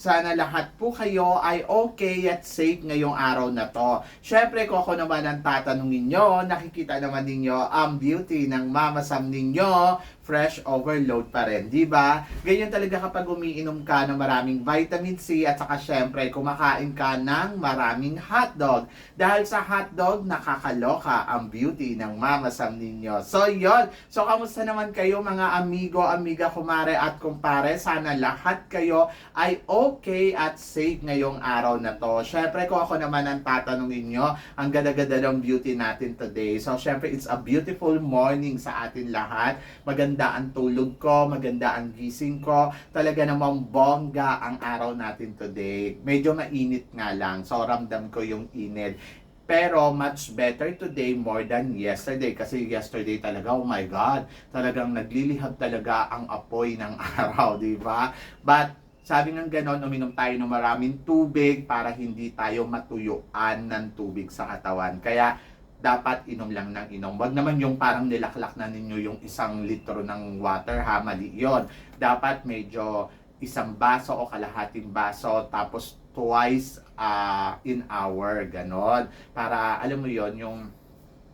Sana lahat po kayo ay okay at safe ngayong araw na to. Syempre kung ako naman ang tatanungin nyo, nakikita naman ninyo ang beauty ng Mama Sam ninyo fresh overload pa rin, di ba? Ganyan talaga kapag umiinom ka ng maraming vitamin C at saka syempre kumakain ka ng maraming hotdog. Dahil sa hotdog, nakakaloka ang beauty ng Mama Sam ninyo. So, yon. So, kamusta naman kayo mga amigo, amiga, kumare at kumpare? Sana lahat kayo ay okay at safe ngayong araw na to. Syempre, kung ako naman ang tatanungin nyo, ang ganda-ganda ng beauty natin today. So, syempre, it's a beautiful morning sa atin lahat. Maganda ang tulog ko, maganda ang gising ko. Talaga namang bongga ang araw natin today. Medyo mainit nga lang, so ramdam ko yung init. Pero much better today more than yesterday. Kasi yesterday talaga, oh my God, talagang naglilihab talaga ang apoy ng araw, di ba? But sabi ng ganon, uminom tayo ng maraming tubig para hindi tayo matuyuan ng tubig sa katawan. Kaya dapat inom lang ng inom. Wag naman yung parang nilaklak na ninyo yung isang litro ng water ha, mali yun. Dapat medyo isang baso o kalahating baso tapos twice uh, in hour, ganon. Para alam mo yon yung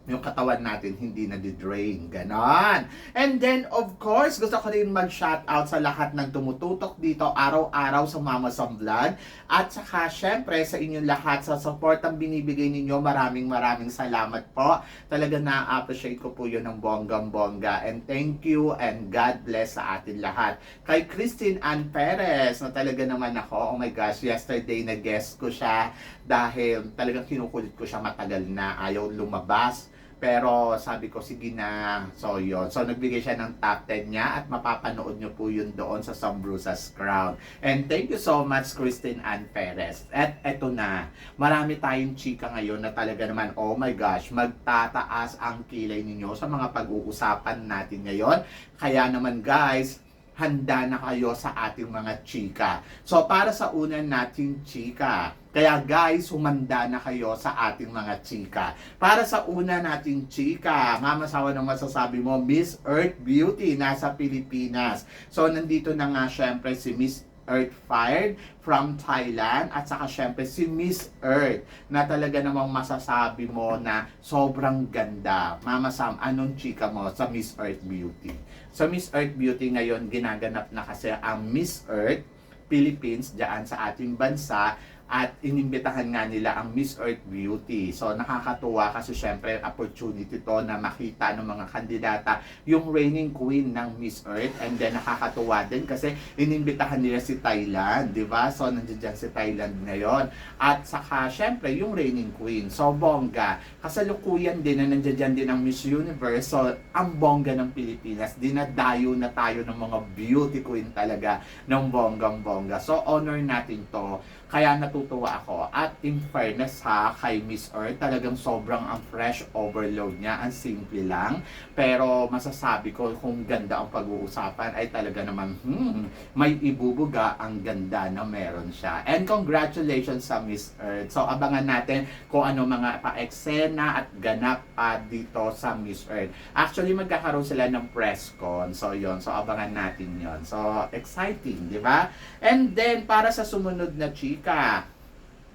yung katawan natin hindi na drain ganon. And then, of course, gusto ko rin mag-shoutout sa lahat ng tumututok dito araw-araw sa Mama Sam Vlog. At saka, syempre, sa inyong lahat sa support ang binibigay ninyo, maraming maraming salamat po. Talaga na-appreciate ko po yun ng bonggang-bongga. And thank you and God bless sa atin lahat. Kay Christine Ann Perez, na talaga naman ako, oh my gosh, yesterday na guest ko siya dahil talagang kinukulit ko siya matagal na ayaw lumabas pero sabi ko, sige na. So, yun. So, nagbigay siya ng top 10 niya at mapapanood nyo po yun doon sa Sambrusas Crown. And thank you so much, Christine Ann Perez. At eto na, marami tayong chika ngayon na talaga naman, oh my gosh, magtataas ang kilay ninyo sa mga pag-uusapan natin ngayon. Kaya naman guys, handa na kayo sa ating mga chika. So, para sa unan nating chika, kaya guys, humanda na kayo sa ating mga chika. Para sa una nating chika, mamasawa ng masasabi mo, Miss Earth Beauty, nasa Pilipinas. So, nandito na nga syempre si Miss Earth Fired from Thailand at saka syempre si Miss Earth na talaga namang masasabi mo na sobrang ganda. Mama Sam, anong chika mo sa Miss Earth Beauty? Sa Miss Earth Beauty ngayon, ginaganap na kasi ang Miss Earth Philippines diyan sa ating bansa at inimbitahan nga nila ang Miss Earth Beauty. So nakakatuwa kasi syempre opportunity to na makita ng mga kandidata yung reigning queen ng Miss Earth and then nakakatuwa din kasi inimbitahan nila si Thailand, di ba? So nandiyan si Thailand ngayon. At saka syempre yung reigning queen. So bongga. Kasalukuyan din na nandiyan din ang Miss Universe. So ang bongga ng Pilipinas, dinadayo na tayo ng mga beauty queen talaga ng bonggang bongga. So honor natin to kaya natutuwa ako. At in fairness ha, kay Miss Earth, talagang sobrang ang fresh overload niya. Ang simple lang. Pero masasabi ko kung ganda ang pag-uusapan ay talaga naman, hmm, may ibubuga ang ganda na meron siya. And congratulations sa Miss Earth. So abangan natin kung ano mga pa-eksena at ganap uh, dito sa Miss Earth. Actually, magkakaroon sila ng press con. So yon So abangan natin yon So exciting, di ba? And then, para sa sumunod na chief, Chika.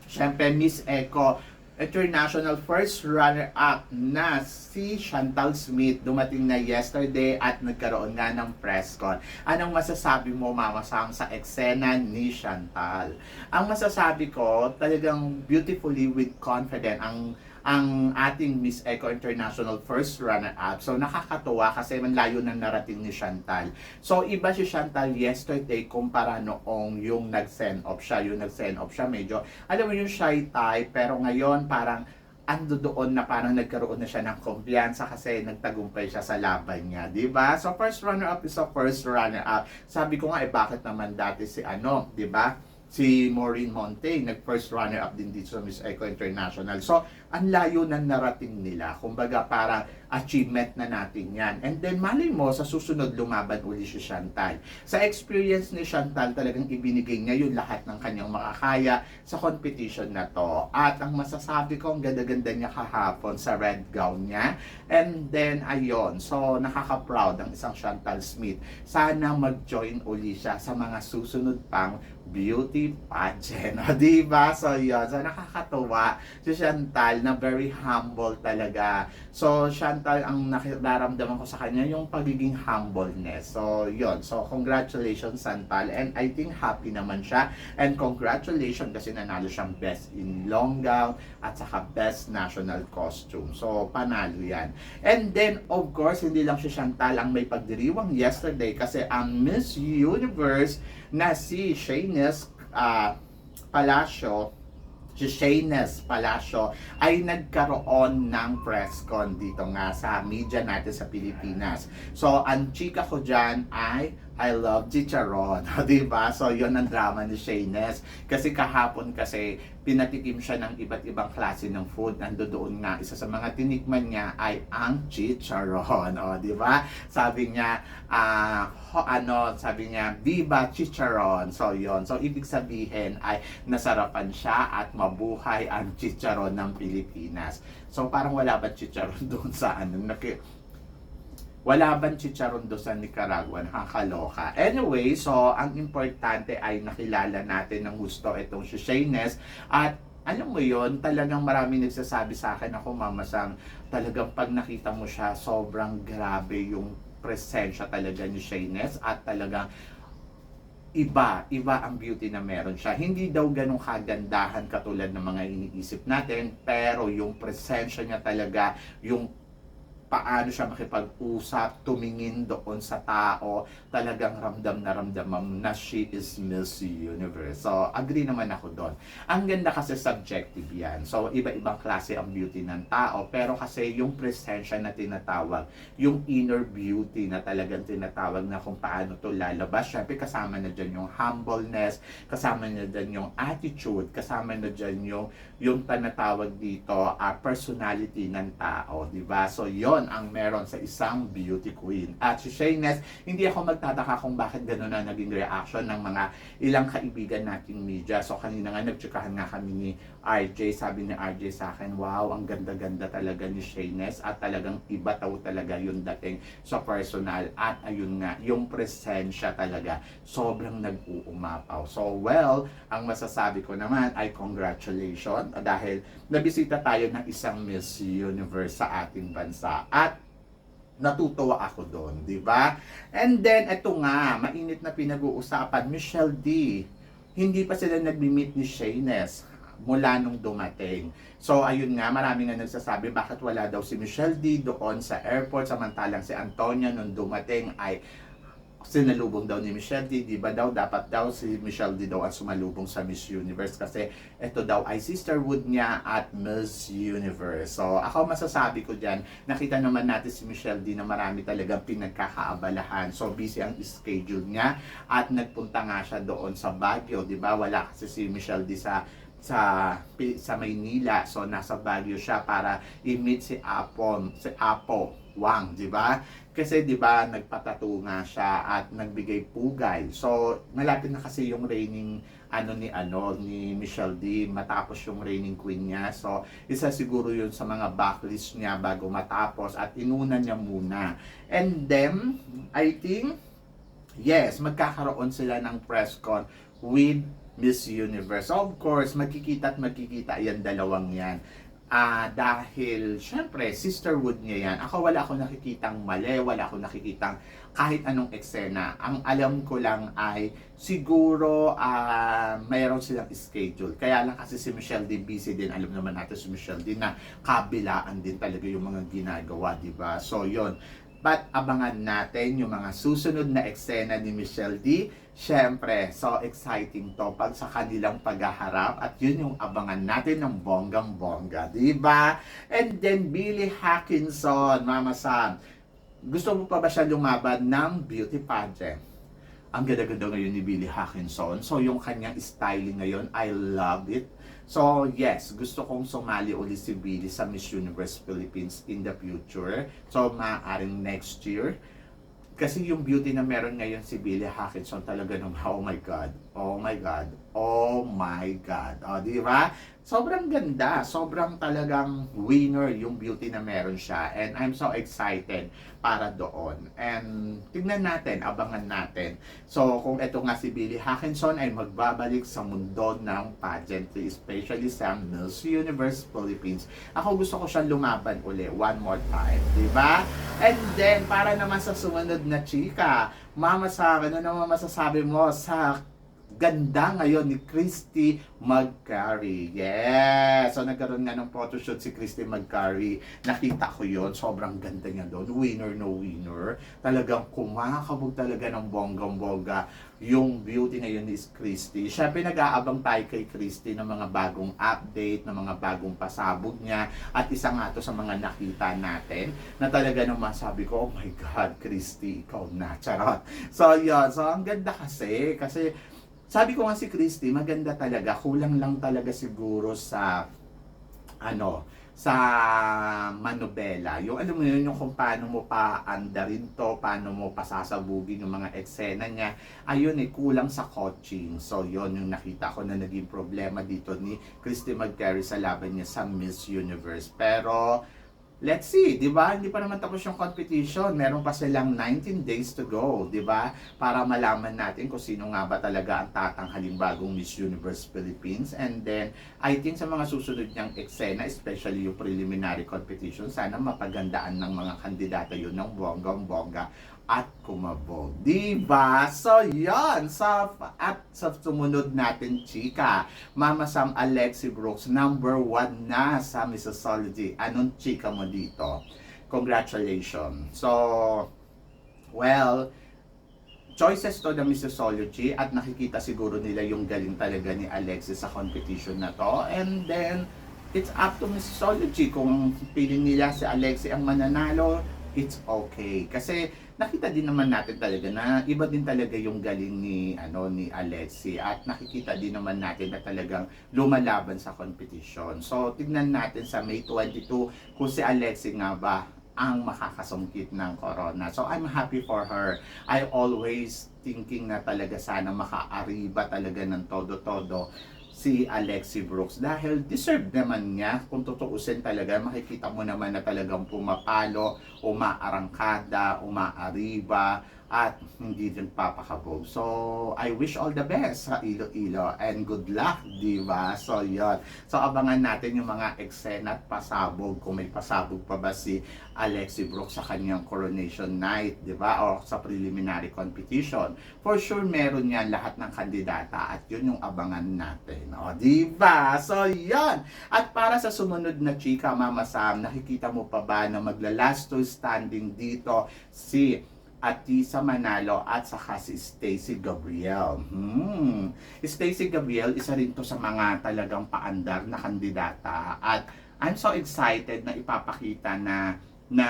Siyempre, Miss Eco, International first runner-up na si Chantal Smith dumating na yesterday at nagkaroon nga ng press con. Anong masasabi mo, Mama Sam, sa eksena ni Chantal? Ang masasabi ko, talagang beautifully with confident ang ang ating Miss Eco International first runner-up. So nakakatuwa kasi man layo ng narating ni Chantal. So iba si Chantal yesterday kumpara noong yung nag-send off siya. Yung nag-send off siya medyo, alam mo yung shy type, pero ngayon parang ando doon na parang nagkaroon na siya ng kumpiyansa kasi nagtagumpay siya sa laban niya, di ba? So first runner up is a first runner up. Sabi ko nga eh bakit naman dati si ano, di ba? Si Maureen Monte, nag first runner up din dito sa Miss Eco International. So, ang layo ng narating nila. Kumbaga parang achievement na natin yan. And then malay mo, sa susunod lumaban uli si Chantal. Sa experience ni Chantal, talagang ibinigay niya yung lahat ng kanyang makakaya sa competition na to. At ang masasabi ko, ang ganda-ganda niya kahapon sa red gown niya. And then, ayun, so nakaka-proud ang isang Chantal Smith. Sana mag-join uli siya sa mga susunod pang beauty pageant. O, diba? So, yun. So, nakakatuwa si Chantal na very humble talaga. So, Chantal, ang nararamdaman ko sa kanya yung pagiging humbleness. So, yun. So, congratulations, Chantal. And I think happy naman siya. And congratulations kasi nanalo siyang best in long gown at saka best national costume. So, panalo yan. And then, of course, hindi lang si Chantal ang may pagdiriwang yesterday kasi ang Miss Universe na si Shayness uh, Palacio si Shayness Palacio ay nagkaroon ng press con dito nga sa media natin sa Pilipinas. So, ang chika ko dyan ay I love chicharon. di ba? So, yon ang drama ni Shayness. Kasi kahapon kasi pinatikim siya ng iba't ibang klase ng food. Nando doon nga, isa sa mga tinikman niya ay ang chicharon. O, di ba? Sabi niya, ho, ano, sabi niya, Viva Chicharon. So, yon So, ibig sabihin ay nasarapan siya at mabuhay ang chicharon ng Pilipinas. So, parang wala ba chicharon doon sa ano, naki, wala bang chicharon do sa Nicaragua? Nakakaloka. Anyway, so ang importante ay nakilala natin ng gusto itong si Shayness at alam mo yon talagang marami nagsasabi sa akin ako mamasang talagang pag nakita mo siya sobrang grabe yung presensya talaga ni Shayness at talagang iba, iba ang beauty na meron siya. Hindi daw ganong kagandahan katulad ng mga iniisip natin, pero yung presensya niya talaga, yung paano siya makipag-usap, tumingin doon sa tao, talagang ramdam na ramdam na she is Miss Universe. So, agree naman ako doon. Ang ganda kasi subjective yan. So, iba-ibang klase ang beauty ng tao, pero kasi yung presensya na tinatawag, yung inner beauty na talagang tinatawag na kung paano to lalabas, syempre kasama na dyan yung humbleness, kasama na dyan yung attitude, kasama na dyan yung, yung tinatawag dito, uh, personality ng tao, di ba? So, yon yon ang meron sa isang beauty queen. At si Shayness, hindi ako magtataka kung bakit gano'n na naging reaction ng mga ilang kaibigan nating media. So kanina nga nagtsikahan nga kami ni RJ, sabi ni RJ sa akin, wow, ang ganda-ganda talaga ni Shayness at talagang iba taw talaga yung dating sa personal at ayun nga, yung presensya talaga sobrang nag-uumapaw. So well, ang masasabi ko naman ay congratulations dahil nabisita tayo ng isang Miss Universe sa ating bansa. At natutuwa ako doon, di ba? And then, eto nga, mainit na pinag-uusapan, Michelle D. Hindi pa sila nag-meet ni Shayness mula nung dumating. So, ayun nga, marami nga nagsasabi bakit wala daw si Michelle D doon sa airport samantalang si Antonia nung dumating ay sinalubong daw ni Michelle D, di ba daw dapat daw si Michelle D daw ang sumalubong sa Miss Universe kasi ito daw ay sisterhood niya at Miss Universe. So ako masasabi ko diyan, nakita naman natin si Michelle D na marami talagang pinagkakaabalahan. So busy ang schedule niya at nagpunta nga siya doon sa Baguio, di ba? Wala kasi si Michelle D sa sa sa Maynila. So nasa Baguio siya para i-meet si Apo, si Apo Wang, di ba? Kasi 'di ba nagpatato nga siya at nagbigay pugay. So malapit na kasi yung reigning ano ni ano ni Michelle D matapos yung reigning queen niya. So isa siguro yun sa mga backlist niya bago matapos at inuna niya muna. And then I think yes, magkakaroon sila ng press con with Miss Universe. Of course, magkikita at magkikita yan dalawang yan. Ah, dahil syempre sisterhood niya yan. Ako wala akong nakikitang mali, wala akong nakikitang kahit anong eksena. Ang alam ko lang ay siguro ah mayroon silang schedule. Kaya lang kasi si Michelle din busy din. Alam naman natin si Michelle din na kabilaan din talaga yung mga ginagawa, 'di ba? So, 'yon. But abangan natin yung mga susunod na eksena ni Michelle D. Siyempre, so exciting to pag sa kanilang paghaharap at yun yung abangan natin ng bonggang-bongga, di ba? And then Billy Hackinson, Mama Sam, gusto mo pa ba siya lumaban ng beauty pageant? ang ganda-ganda ngayon ni Billy Hackinson. So, yung kanyang styling ngayon, I love it. So, yes, gusto kong sumali ulit si Billy sa Miss Universe Philippines in the future. So, maaaring next year. Kasi yung beauty na meron ngayon si Billy Hackinson talaga nung, oh my God, oh my God, oh my God. O, di ba? Sobrang ganda, sobrang talagang winner yung beauty na meron siya. And I'm so excited para doon. And tingnan natin, abangan natin. So, kung ito nga si Billy Hackinson ay magbabalik sa mundo ng pageantry, especially sa Miss Universe Philippines, ako gusto ko siyang lumaban uli, one more time. Di ba? And then, para naman sa sumunod na chika, Mama sa ano naman masasabi mo sa ganda ngayon ni Christy McCarry. Yes! So nagkaroon nga ng photoshoot si Christy McCarry. Nakita ko yon Sobrang ganda niya doon. Winner no winner. Talagang kumakabog talaga ng bonggang-bongga yung beauty ngayon ni Christy. Siyempre nag-aabang tayo kay Christy ng mga bagong update, ng mga bagong pasabog niya. At isa nga to sa mga nakita natin na talaga naman sabi ko, oh my God, Christy, ikaw na. Charot. So yun. So ang ganda kasi. Kasi sabi ko nga si Christy, maganda talaga. Kulang lang talaga siguro sa ano, sa manobela. Yung alam mo yun, yung kung paano mo pa andarin to, paano mo pasasabugin yung mga eksena niya. Ayun eh, kulang sa coaching. So yun yung nakita ko na naging problema dito ni Christy McCary sa laban niya sa Miss Universe. Pero Let's see, 'di ba? Hindi pa naman tapos yung competition. Meron pa silang 19 days to go, 'di ba? Para malaman natin kung sino nga ba talaga ang tatanghaling bagong Miss Universe Philippines. And then, I think sa mga susunod niyang eksena, especially yung preliminary competition, sana mapagandaan ng mga kandidata yun ng bonggang-bongga at kumabog. Diba? So, yon Sa, at sa sumunod natin, chika, Mama Sam Alexi Brooks, number one na sa Missology. Anong chika mo dito? Congratulations. So, well, choices to the Missology at nakikita siguro nila yung galing talaga ni Alexis sa competition na to. And then, it's up to Missology kung piling nila si Alexi ang mananalo, it's okay. Kasi nakita din naman natin talaga na iba din talaga yung galing ni ano ni Alexi at nakikita din naman natin na talagang lumalaban sa competition. So tignan natin sa May 22 kung si Alexi nga ba ang makakasungkit ng corona. So I'm happy for her. I always thinking na talaga sana makaariba talaga ng todo-todo si Alexi Brooks dahil deserve naman niya. Kung tutuusin talaga makikita mo naman na talagang pumapalo umaarangkada umaariba at hindi din papakabog. So, I wish all the best sa Iloilo and good luck, di ba? So, yon. So, abangan natin yung mga eksena at pasabog, kung may pasabog pa ba si Alexi Brooks sa kanyang coronation night, di ba? O sa preliminary competition. For sure, meron yan lahat ng kandidata at yun yung abangan natin. O, di ba? So, yon. At para sa sumunod na chika, Mama Sam, nakikita mo pa ba na magla-last two standing dito si Atisa Manalo at saka si Stacy Gabriel. Hmm. Stacy Gabriel, isa rin to sa mga talagang paandar na kandidata. At I'm so excited na ipapakita na na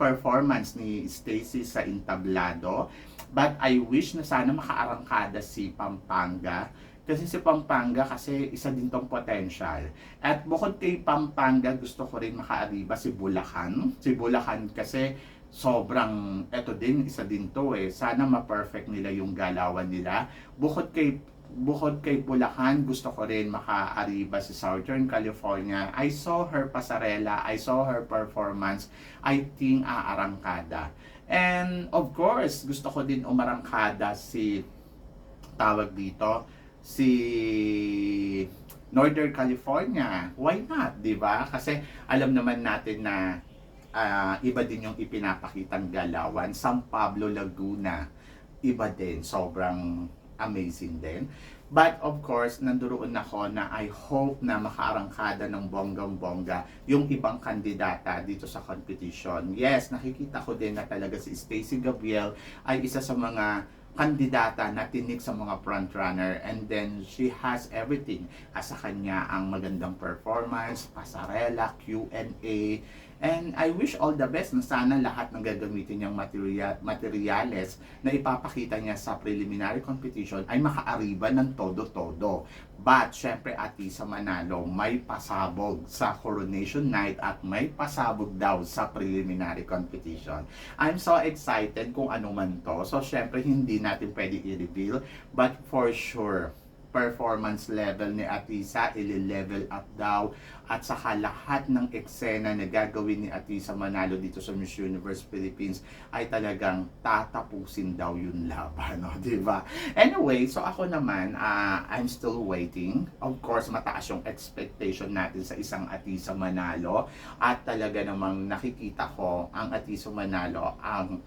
performance ni Stacy sa entablado. But I wish na sana makaarangkada si Pampanga. Kasi si Pampanga kasi isa din tong potential. At bukod kay Pampanga, gusto ko rin makaariba si Bulacan. Si Bulacan kasi sobrang, eto din, isa din to eh. Sana ma-perfect nila yung galawan nila. Bukod kay bukod kay Bulacan, gusto ko rin makaariba si Southern California. I saw her pasarela, I saw her performance. I think aarangkada. And of course, gusto ko din umarangkada si tawag dito, si Northern California. Why not, 'di ba? Kasi alam naman natin na ah, iba din yung ipinapakitang galawan. San Pablo, Laguna, iba din. Sobrang amazing din. But of course, nanduroon ako na I hope na makaarangkada ng bonggang-bongga yung ibang kandidata dito sa competition. Yes, nakikita ko din na talaga si Stacy Gabriel ay isa sa mga kandidata na tinik sa mga frontrunner and then she has everything. Asa kanya ang magandang performance, pasarela, Q&A, And I wish all the best na sana lahat ng gagamitin niyang material, materials na ipapakita niya sa preliminary competition ay makaariba ng todo-todo. But, syempre, Atisa Manalo, may pasabog sa coronation night at may pasabog daw sa preliminary competition. I'm so excited kung ano man to. So, syempre, hindi natin pwede i-reveal. But for sure, performance level ni Atisa, ili-level up daw at saka lahat ng eksena na gagawin ni Atisa Manalo dito sa Miss Universe Philippines ay talagang tatapusin daw yung laban, no? di ba? Anyway, so ako naman, ah, I'm still waiting. Of course, mataas yung expectation natin sa isang Atisa Manalo at talaga namang nakikita ko ang Atisa Manalo ang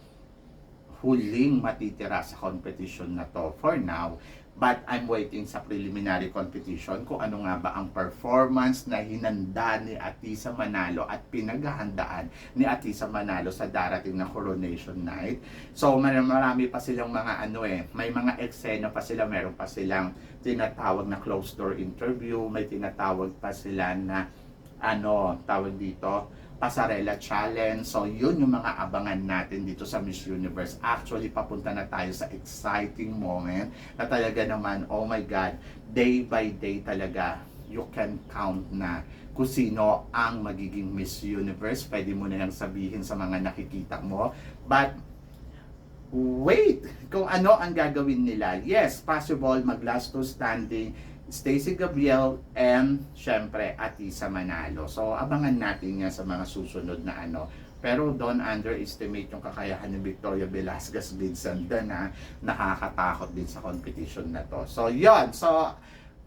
huling matitira sa competition na to for now. But I'm waiting sa preliminary competition kung ano nga ba ang performance na hinanda ni Atisa Manalo at pinaghahandaan ni Atisa Manalo sa darating na coronation night. So mar- marami pa silang mga ano eh, may mga eksena pa sila, meron pa silang tinatawag na closed door interview, may tinatawag pa sila na ano, tawag dito, Pasarela Challenge. So, yun yung mga abangan natin dito sa Miss Universe. Actually, papunta na tayo sa exciting moment na talaga naman, oh my God, day by day talaga, you can count na kung sino ang magiging Miss Universe. Pwede mo na lang sabihin sa mga nakikita mo. But, wait, kung ano ang gagawin nila. Yes, possible mag-last to standing Stacy Gabriel and syempre Atisa Manalo. So abangan natin yan sa mga susunod na ano. Pero don't underestimate yung kakayahan ni Victoria Velasquez Vincent na nakakatakot din sa competition na to. So yon So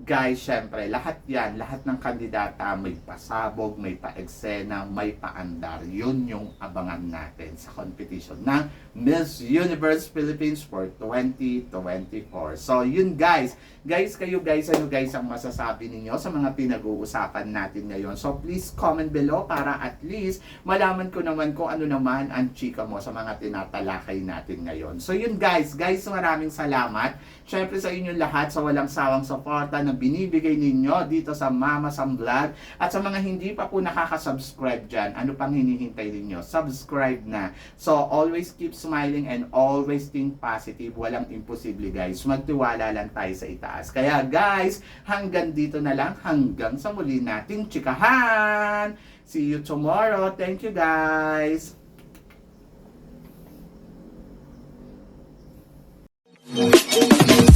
guys, syempre, lahat yan, lahat ng kandidata may pasabog, may paeksena, may paandar. Yun yung abangan natin sa competition ng Miss Universe Philippines for 2024. So, yun guys. Guys, kayo guys, ano guys ang masasabi ninyo sa mga pinag-uusapan natin ngayon? So, please comment below para at least malaman ko naman kung ano naman ang chika mo sa mga tinatalakay natin ngayon. So, yun guys. Guys, maraming salamat. Siyempre sa inyo lahat sa walang sawang suporta na binibigay ninyo dito sa Mama Sam Vlog at sa mga hindi pa po nakaka-subscribe dyan, ano pang hinihintay ninyo? Subscribe na. So always keep smiling and always think positive. Walang imposible guys. Magtiwala lang tayo sa itaas. Kaya guys, hanggang dito na lang. Hanggang sa muli nating chikahan. See you tomorrow. Thank you guys. Thank you.